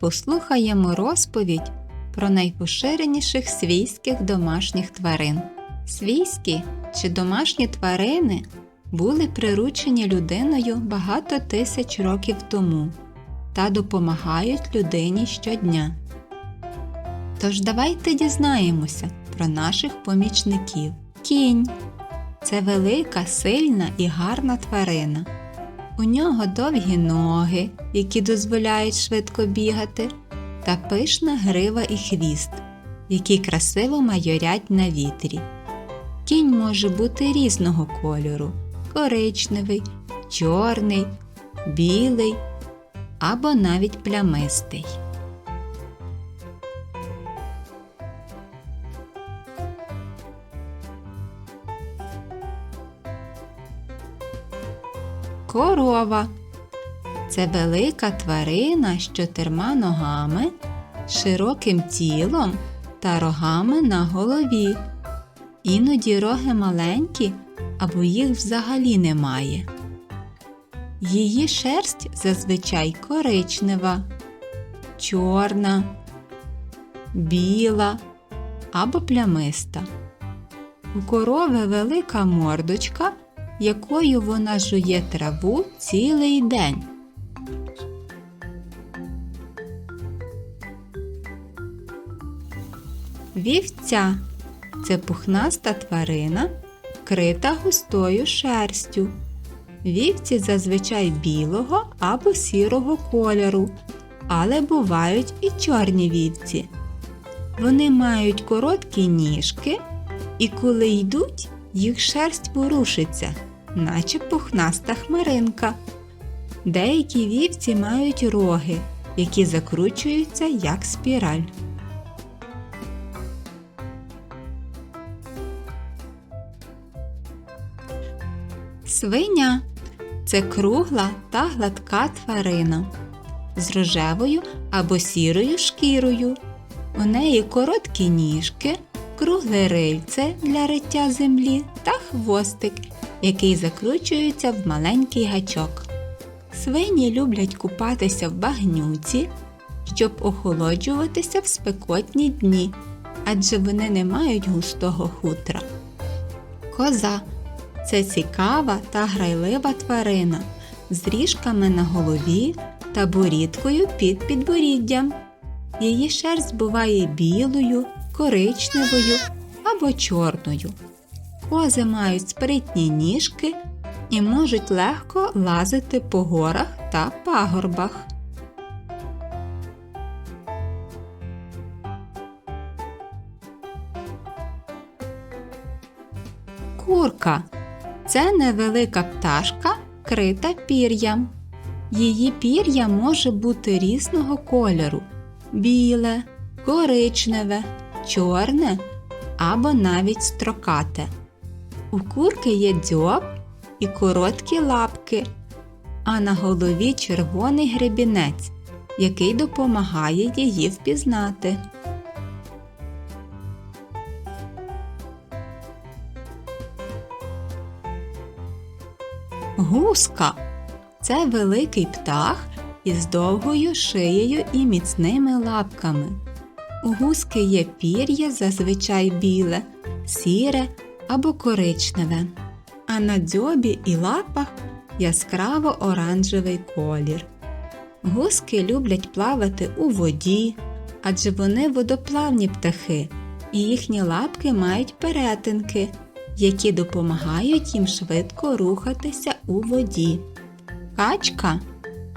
послухаємо розповідь про найпоширеніших свійських домашніх тварин. Свійські чи домашні тварини були приручені людиною багато тисяч років тому та допомагають людині щодня. Тож давайте дізнаємося про наших помічників. Кінь це велика, сильна і гарна тварина. У нього довгі ноги, які дозволяють швидко бігати, та пишна грива і хвіст, які красиво майорять на вітрі. Кінь може бути різного кольору коричневий, чорний, білий або навіть плямистий. Корова це велика тварина з чотирма ногами, широким тілом та рогами на голові. Іноді роги маленькі або їх взагалі немає. Її шерсть зазвичай коричнева, чорна, біла або плямиста. У корови велика мордочка, якою вона жує траву цілий день. Вівця це пухнаста тварина, вкрита густою шерстю. Вівці зазвичай білого або сірого кольору, але бувають і чорні вівці. Вони мають короткі ніжки, і коли йдуть, їх шерсть ворушиться, наче пухнаста хмаринка. Деякі вівці мають роги, які закручуються як спіраль. Свиня це кругла та гладка тварина з рожевою або сірою шкірою. У неї короткі ніжки, кругле рильце для риття землі та хвостик, який закручується в маленький гачок. Свині люблять купатися в багнюці, щоб охолоджуватися в спекотні дні, адже вони не мають густого хутра. Коза це цікава та грайлива тварина з ріжками на голові та борідкою під підборіддям. Її шерсть буває білою, коричневою або чорною. Кози мають спритні ніжки і можуть легко лазити по горах та пагорбах. Курка це невелика пташка, крита пір'ям. Її пір'я може бути різного кольору біле, коричневе, чорне або навіть строкате. У курки є дзьоб і короткі лапки, а на голові червоний гребінець, який допомагає її впізнати. Гуска це великий птах із довгою шиєю і міцними лапками. У гуски є пір'я зазвичай біле, сіре або коричневе, а на дзьобі і лапах яскраво оранжевий колір. Гуски люблять плавати у воді, адже вони водоплавні птахи, і їхні лапки мають перетинки, які допомагають їм швидко рухатися у воді. Качка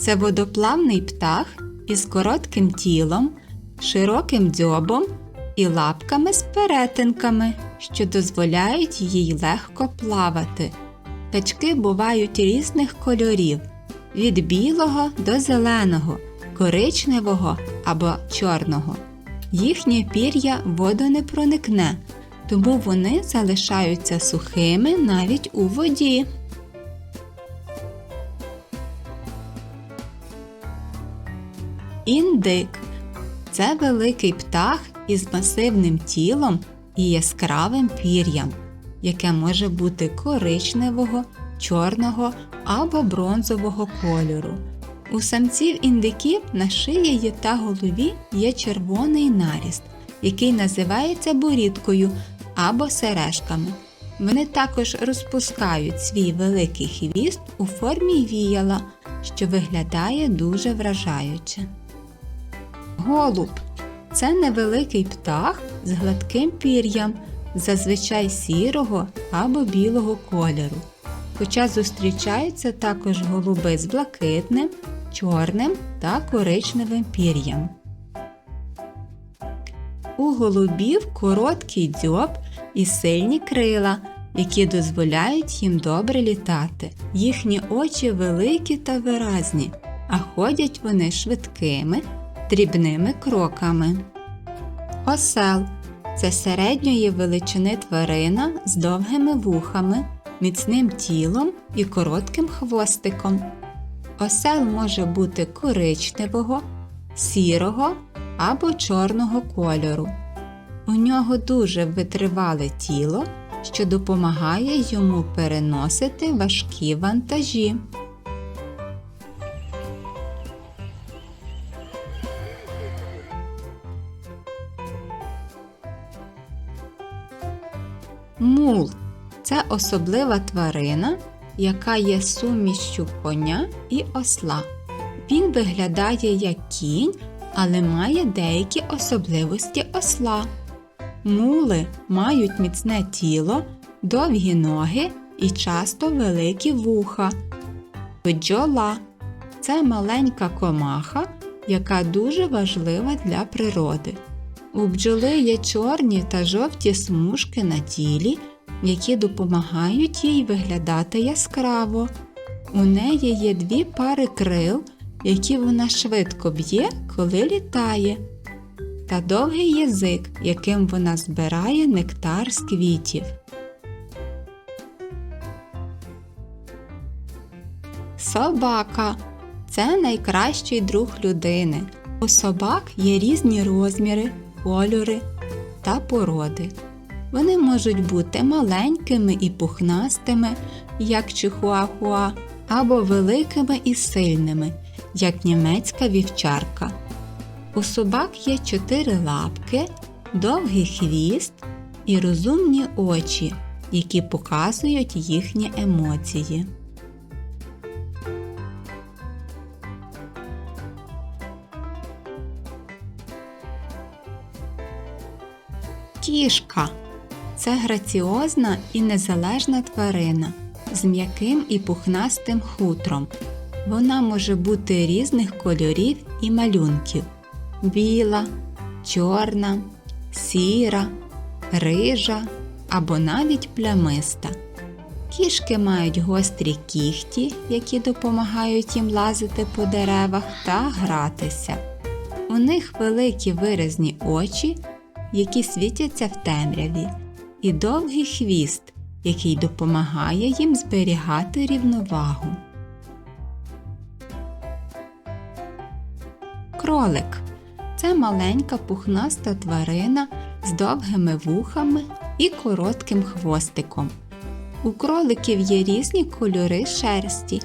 це водоплавний птах із коротким тілом, широким дзьобом і лапками з перетинками, що дозволяють їй легко плавати. Качки бувають різних кольорів від білого до зеленого, коричневого або чорного. Їхнє пір'я воду не проникне, тому вони залишаються сухими навіть у воді. Індик це великий птах із масивним тілом і яскравим пір'ям, яке може бути коричневого, чорного або бронзового кольору. У самців індиків на шиї та голові є червоний наріст, який називається борідкою або сережками. Вони також розпускають свій великий хвіст у формі віяла, що виглядає дуже вражаюче. Голуб це невеликий птах з гладким пір'ям, зазвичай сірого або білого кольору. Хоча зустрічаються також голуби з блакитним, чорним та коричневим пір'ям. У голубів короткий дзьоб і сильні крила, які дозволяють їм добре літати. Їхні очі великі та виразні, а ходять вони швидкими, дрібними кроками. Осел це середньої величини тварина з довгими вухами, міцним тілом і коротким хвостиком. Осел може бути коричневого, сірого або чорного кольору. У нього дуже витривале тіло, що допомагає йому переносити важкі вантажі. Мул це особлива тварина, яка є сумішчю коня і осла. Він виглядає як кінь, але має деякі особливості осла. Мули мають міцне тіло, довгі ноги і часто великі вуха. Бджола це маленька комаха, яка дуже важлива для природи. У бджоли є чорні та жовті смужки на тілі, які допомагають їй виглядати яскраво. У неї є дві пари крил, які вона швидко б'є, коли літає, та довгий язик, яким вона збирає нектар з квітів. Собака це найкращий друг людини. У собак є різні розміри, кольори та породи. Вони можуть бути маленькими і пухнастими, як чихуахуа, або великими і сильними, як німецька вівчарка. У собак є чотири лапки, довгий хвіст і розумні очі, які показують їхні емоції. Кішка це граціозна і незалежна тварина з м'яким і пухнастим хутром. Вона може бути різних кольорів і малюнків: біла, чорна, сіра, рижа або навіть плямиста. Кішки мають гострі кіхті, які допомагають їм лазити по деревах та гратися. У них великі виразні очі, які світяться в темряві, і довгий хвіст, який допомагає їм зберігати рівновагу. Кролик це маленька пухнаста тварина з довгими вухами і коротким хвостиком. У кроликів є різні кольори шерсті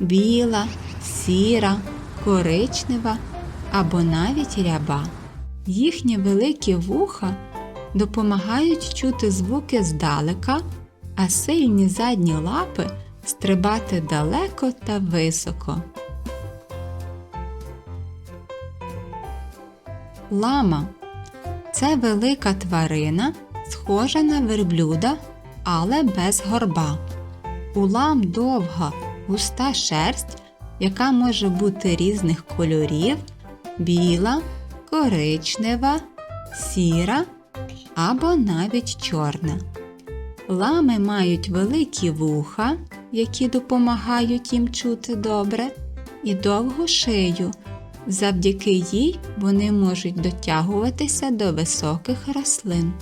біла, сіра, коричнева або навіть ряба. Їхні великі вуха допомагають чути звуки здалека, а сильні задні лапи стрибати далеко та високо. Лама це велика тварина, схожа на верблюда, але без горба. У лам довга, густа шерсть, яка може бути різних кольорів біла, коричнева, сіра або навіть чорна. Лами мають великі вуха, які допомагають їм чути добре, і довгу шию. Завдяки їй вони можуть дотягуватися до високих рослин.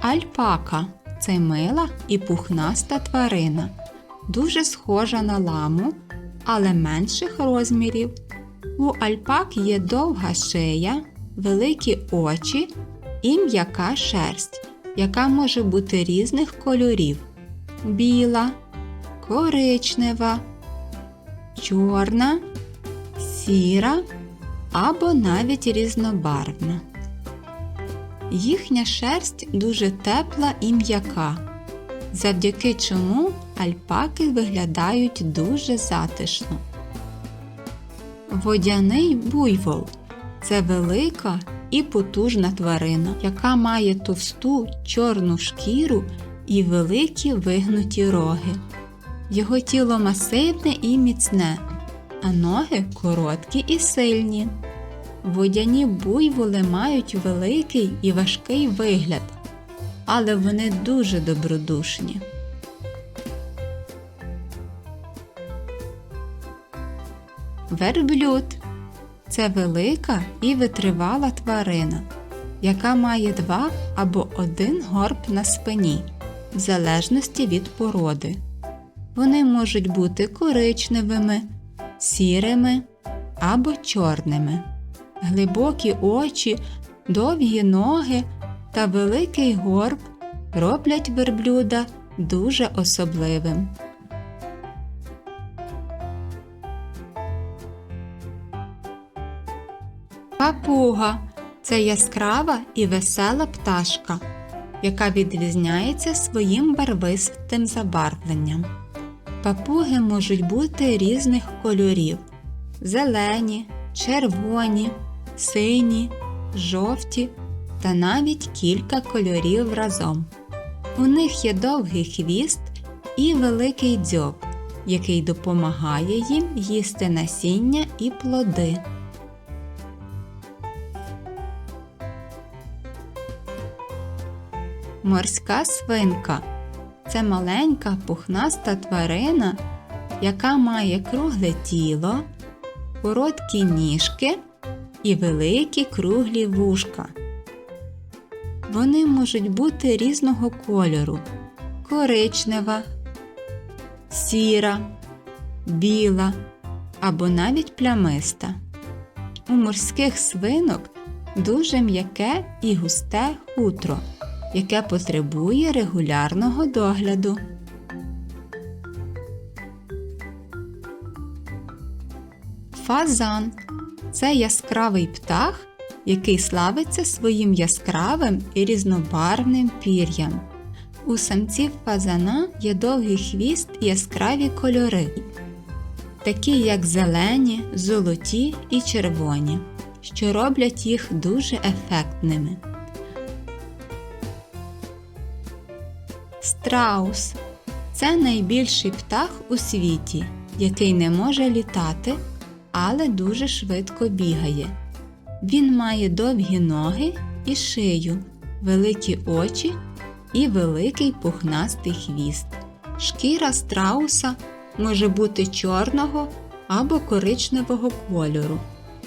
Альпака це мила і пухнаста тварина, дуже схожа на ламу, але менших розмірів. У альпак є довга шия, великі очі і м'яка шерсть, яка може бути різних кольорів біла, коричнева, чорна, сіра або навіть різнобарвна. Їхня шерсть дуже тепла і м'яка, завдяки чому альпаки виглядають дуже затишно. Водяний буйвол це велика і потужна тварина, яка має товсту чорну шкіру і великі вигнуті роги. Його тіло масивне і міцне, а ноги короткі і сильні. Водяні буйволи мають великий і важкий вигляд, але вони дуже добродушні. Верблюд це велика і витривала тварина, яка має два або один горб на спині, в залежності від породи. Вони можуть бути коричневими, сірими або чорними. Глибокі очі, довгі ноги та великий горб роблять верблюда дуже особливим. Папуга це яскрава і весела пташка, яка відрізняється своїм барвистим забарвленням. Папуги можуть бути різних кольорів: зелені, червоні, сині, жовті та навіть кілька кольорів разом. У них є довгий хвіст і великий дзьоб, який допомагає їм їсти насіння і плоди. Морська свинка це маленька пухнаста тварина, яка має кругле тіло, короткі ніжки і великі круглі вушка. Вони можуть бути різного кольору коричнева, сіра, біла або навіть плямиста. У морських свинок дуже м'яке і густе хутро яке потребує регулярного догляду. Фазан це яскравий птах, який славиться своїм яскравим і різнобарвним пір'ям. У самців фазана є довгий хвіст і яскраві кольори, такі як зелені, золоті і червоні, що роблять їх дуже ефектними. Страус це найбільший птах у світі, який не може літати, але дуже швидко бігає. Він має довгі ноги і шию, великі очі і великий пухнастий хвіст. Шкіра страуса може бути чорного або коричневого кольору,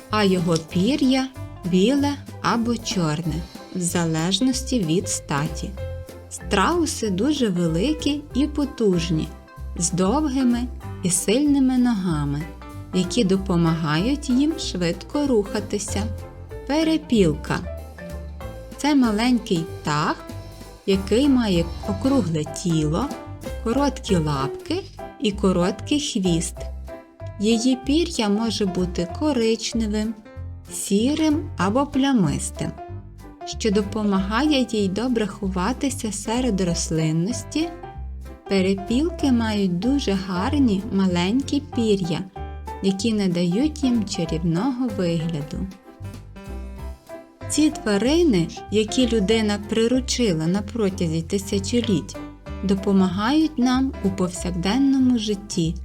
а його пір'я біле або чорне, в залежності від статі. Страуси дуже великі і потужні, з довгими і сильними ногами, які допомагають їм швидко рухатися. Перепілка це маленький птах, який має округле тіло, короткі лапки і короткий хвіст. Її пір'я може бути коричневим, сірим або плямистим що допомагає їй добре ховатися серед рослинності. Перепілки мають дуже гарні маленькі пір'я, які надають їм чарівного вигляду. Ці тварини, які людина приручила на протязі тисячоліть, допомагають нам у повсякденному житті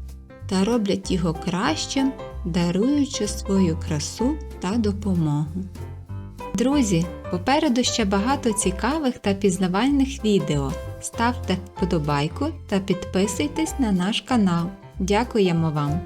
та роблять його кращим, даруючи свою красу та допомогу. Друзі, попереду ще багато цікавих та пізнавальних відео. Ставте вподобайку та підписуйтесь на наш канал. Дякуємо вам!